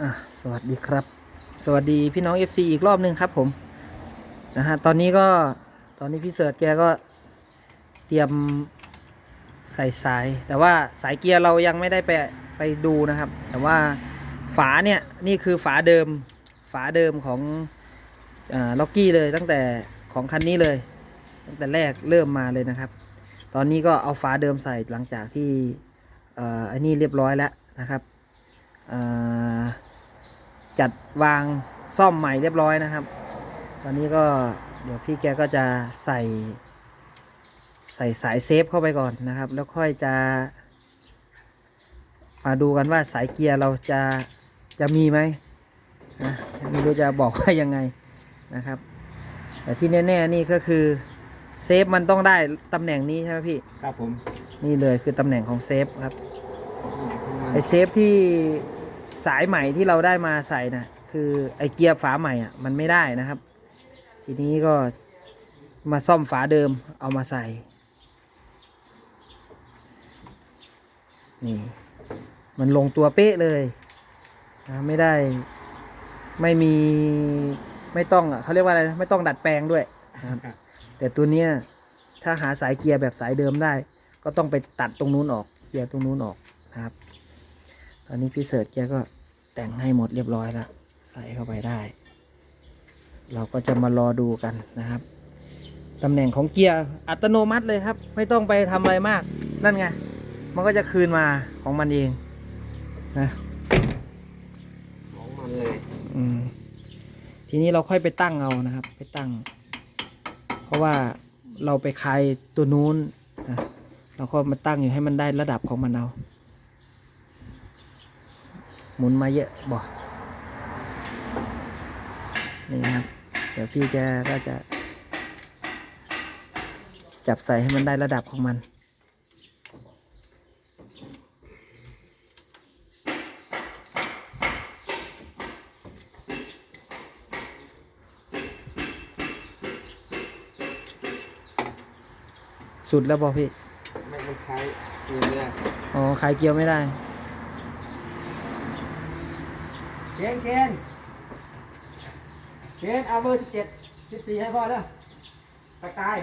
อะสวัสดีครับ สวัสดีพี่น้อง FC อีกรอบหนึ่งครับผมนะฮะตอนนี้ก็ตอนนี้พี่เสิร์ชแกก็เตรียมใส่สาย แต่ว่าสายเกียร์เรายังไม่ได้ไปไปดูนะครับ แต่ว่าฝาเนี่ยนี่คือฝาเดิมฝาเดิมของล็อกกี้เลยตั้งแต่ของคันนี้เลย ตั้งแต่แรกเริ่มมาเลยนะครับ ตอนนี้ก็เอาฝาเดิมใส่หลังจากที่อ่ออันนี้เรียบร้อยแล้วนะครับอ่อ จัดวางซ่อมใหม่เรียบร้อยนะครับ ตอนนี้ก็เดี๋ยวพี่แกก็จะใส่ ใส่สายเซฟเข้าไปก่อนนะครับ แล้วค่อยจะ มาดูกันว่าสายเกียร์เราจะจะมีไหมนะไม่รู้จะบอกว่ายังไงนะครับ แต่ที่แน่ๆนี่ก็คือเซฟมันต้องได้ตำแหน่งนี้ใช่ไหมพี่ ครับผม นี่เลยคือตำแหน่งของเซฟครับไอเซฟที่ สายใหม่ที่เราได้มาใส่นะคือไอเกียร์ฝาใหม่อะมันไม่ได้นะครับ ทีนี้ก็มาซ่อมฝาเดิมเอามาใส่นี่มันลงตัวเป๊ะเลยนะไม่ได้ไม่มีไม่ต้องอะเขาเรียกว่าอะไรนะไม่ต้องดัดแปลงด้วยนะครับแต่ตัวเนี้ยถ้าหาสายเกียร์แบบสายเดิมได้ ก็ต้องไปตัดตรงนู้นออกเกียร์ตรงนู้นออกนะครับ ตอนนี้พี่เสิร์ชแกก็แต่งให้หมดเรียบร้อยแล้ว ใส่เข้าไปได้ เราก็จะมารอดูกันนะครับตำแหน่งของเกียร์อัตโนมัติเลยครับ ไม่ต้องไปทำอะไรมาก นั่นไง มันก็จะคืนมาของมันเองนะของมันเลยอืมทีนี้เราค่อยไปตั้งเอานะครับ ไปตั้ง เพราะว่าเราไปคลายตัวนู้นนะเราก็มาตั้งอยู่ให้มันได้ระดับของมันเอา หมุนมาเยอะบ่นี่ครับ เดี๋ยวพี่แกก็จะ จับใส่ให้มันได้ระดับของมัน สุดแล้วบอพี่ ไม่มันคล้ายเงี้ยไม่ได้อ๋อขายเกียวไม่ได้ เคนเคนเคนเอาเบอร์สิบเจ็ดสิบสี่ให้พ่อเด้อตะกาย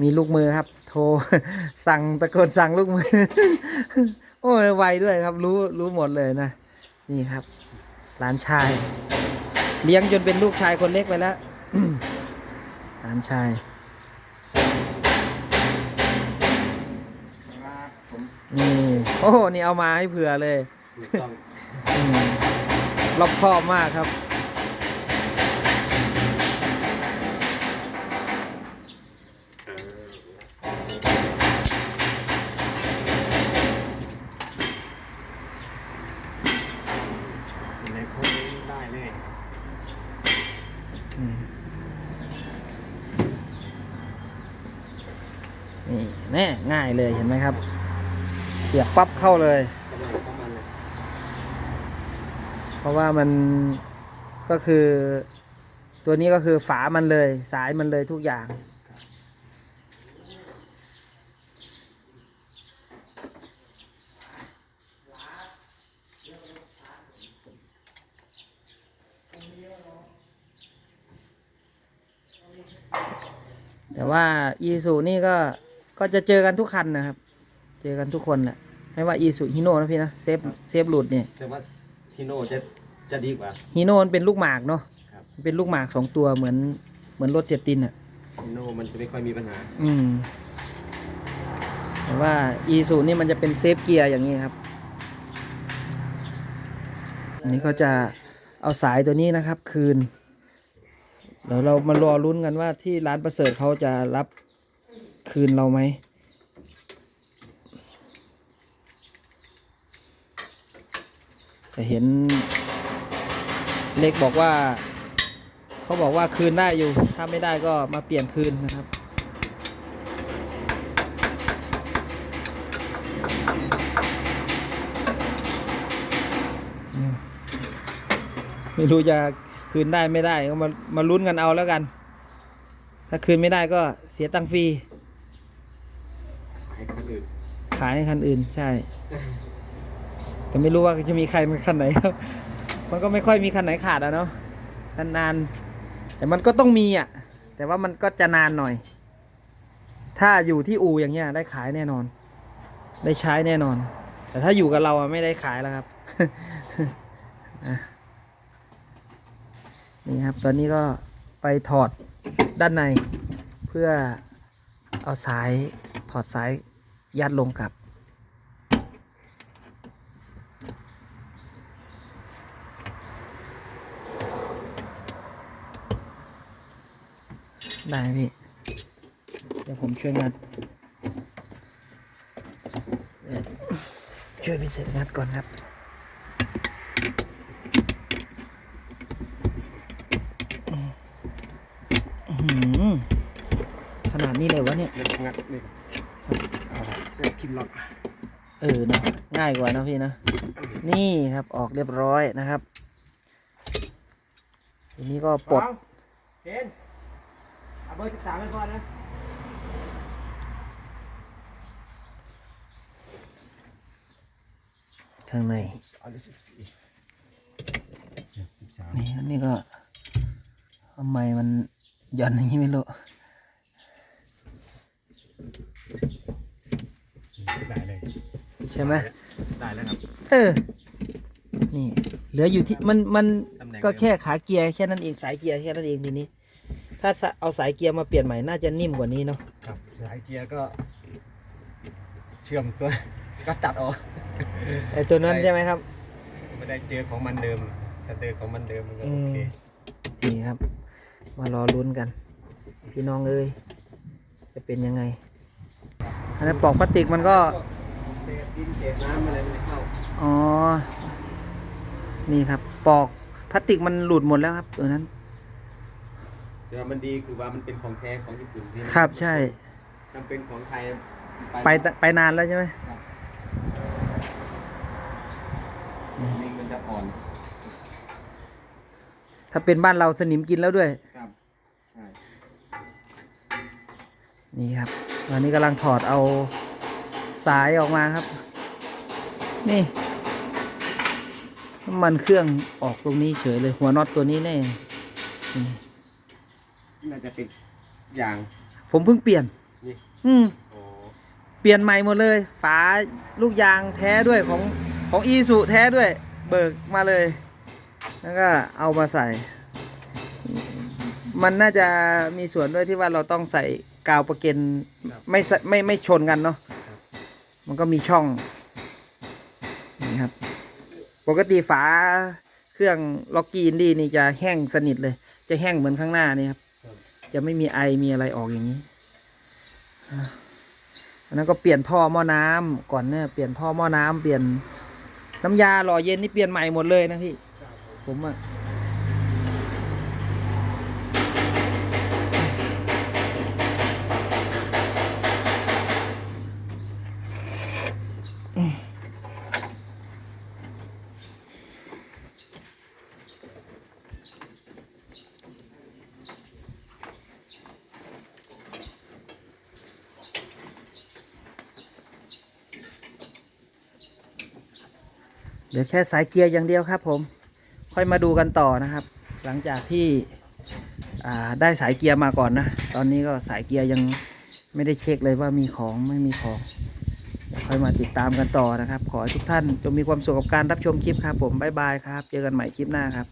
มีลูกมือครับ โทร สั่งตะโกนสั่งลูกมือ โอ้ยไวด้วยครับ รู้รู้หมดเลยนะ นี่ครับหลานชาย เลี้ยงจนเป็นลูกชายคนเล็กไปแล้วหลานชายครับผมนี่โอ้โหนี่เอามาให้เผื่อเลย ถูกต้องอืม รอบคอบมากครับ ในโค้ดนี้ได้แน่อืมนี่แน่ง่ายเลยเห็นไหมครับ เสียบปั๊บเข้าเลย กำลังของมันเลย เพราะว่ามันก็คือ ตัวนี้ก็คือฝามันเลย สายมันเลยทุกอย่างแต่ว่าอีซูนี่ก็ก็จะเจอกันทุกคันนะครับ เจอกันทุกคนแหละ ไม่ว่าอีซูฮิโน่นะพี่นะ เซฟ เซฟหลุดเนี่ยแต่ว่า ทีโน่จะจะดีกว่า ฮีโน่มันเป็นลูกหมากเนาะครับมันเป็นลูกหมากสองตัวเหมือนเหมือนรถเสียบตินอะ ทีโน่มันจะไม่ค่อยมีปัญหา อืม แต่ว่าอีซูนี่มันจะเป็นเซฟเกียร์อย่างนี้ครับ อันนี้ก็จะเอาสายตัวนี้นะครับ คืน เดี๋ยวเรามารอลุ้นกันว่าที่ร้านประเสริฐเขาจะรับคืนเราไหม แต่เห็นเล็กบอกว่า เขาบอกว่าคืนได้อยู่ ถ้าไม่ได้ก็มาเปลี่ยนคืนนะครับอืมไม่รู้จะคืนได้ไม่ได้ก็มามาลุ้นกันเอาแล้วกัน ถ้าคืนไม่ได้ก็เสียตังค์ฟรีให้คนอื่นขายให้คันอื่น ใช่ แต่ไม่รู้ว่าจะมีใครมันคันไหนครับ มันก็ไม่ค่อยมีคันไหนขาดอะเนาะนานๆแต่มันก็ต้องมีอะ แต่ว่ามันก็จะนานหน่อย ถ้าอยู่ที่อูอย่างเงี้ยได้ขายแน่นอน ได้ใช้แน่นอน แต่ถ้าอยู่กับเราอะไม่ได้ขายแล้วครับนี่ครับ ตอนนี้ก็ไปถอดด้านใน เพื่อเอาสายถอดสายยัดลงกลับ ได้ไหมพี่ เดี๋ยวผมช่วยงัดเดี๋ยวช่วยพิเศษงัดก่อนครับอื้อหือขนาดนี้เลยวะเนี่ยเดี๋ยวงัดนี่เอาละเดี๋ยวคิมล็อกเออเนาะง่ายกว่านะพี่นะ นี่ครับออกเรียบร้อยนะครับ ทีนี้ก็ปลดสอง เจนเอาเบอร์สิบสามให้พ่อนะข้างในเอาสิบสี่สิบสามนี่อันนี้ก็ทำไมมันหย่อนอย่างนี้ไม่รู้ได้เลยใช่ไหมได้แล้วครับเออนี่เหลืออยู่ที่มันมันตำแหน่งก็แค่ขาเกียร์แค่นั้นเองสายเกียร์แค่นั้นเองทีนี้ ถ้าสะเอาสายเกียร์มาเปลี่ยนใหม่น่าจะนิ่มกว่านี้เนาะครับสายเกียร์ก็ เชื่อมตัวก็ตัดออกไอตัวนั้นใช่ไหมครับไม่ได้เจอของมันเดิมถ้าเจอของมันเดิมมันก็อืโอมเคนี่ครับ มารอลุ้นกัน พี่น้องเอ้ยจะเป็นยังไงอันนั้นปลอกพลาสติกมันก็เศษดินเศษน้ำอะไรมันเข้าอ๋อนี่ครับปลอกพลาสติกมันหลุดหมดแล้วครับตัวนั้น แต่ว่ามันดีคือว่ามันเป็นของแท้ของญี่ปุ่นนี่นะครับใช่ถ้าเป็นของไทยไปตไปนานแล้วใช่ไหมนี่มันจะอ่อนถ้าเป็นบ้านเราสนิมกินแล้วด้วย ครับใช่นี่ครับตอนนี้กำลังถอดเอาสายออกมาครับ นี่น้ำมันเครื่องออกตรงนี้เฉยเลยหัวน็อตตัวนี้แน่ นี่น่าจะเป็นอย่าง ผมเพิ่งเปลี่ยนนี่ อืม โอ้เปลี่ยนใหม่หมดเลย ฝาลูกยางแท้ด้วยของของอีสุแท้ด้วย เบิกมาเลย แล้วก็เอามาใส่ มันน่าจะมีส่วนด้วยที่ว่าเราต้องใส่กาวประเก็นไม่ใส่ไม่ไม่ชนกันเนาะมันก็มีช่องนี่ครับ ปกติฝาเครื่องล็อกกี้อินดี้นี่จะแห้งสนิทเลย จะแห้งเหมือนข้างหน้านี่ครับ จะไม่มีไอมีอะไรออกอย่างนี้อันนั้นก็เปลี่ยนท่อหม้อน้ำก่อนเนี่ยเปลี่ยนท่อหม้อน้ำเปลี่ยนน้ำยาหล่อเย็นนี่เปลี่ยนใหม่หมดเลยนะพี่ผมอะ เหลือแค่สายเกียร์อย่างเดียวครับผม ค่อยมาดูกันต่อนะครับ หลังจากที่ได้สายเกียร์มาก่อนนะ ตอนนี้ก็สายเกียร์ยังไม่ได้เช็คเลยว่ามีของไม่มีของค่อยมาติดตามกันต่อนะครับ ขอให้ทุกท่านจงมีความสุขกับการรับชมคลิปครับผม บ๊ายบายครับ เจอกันใหม่คลิปหน้าครับ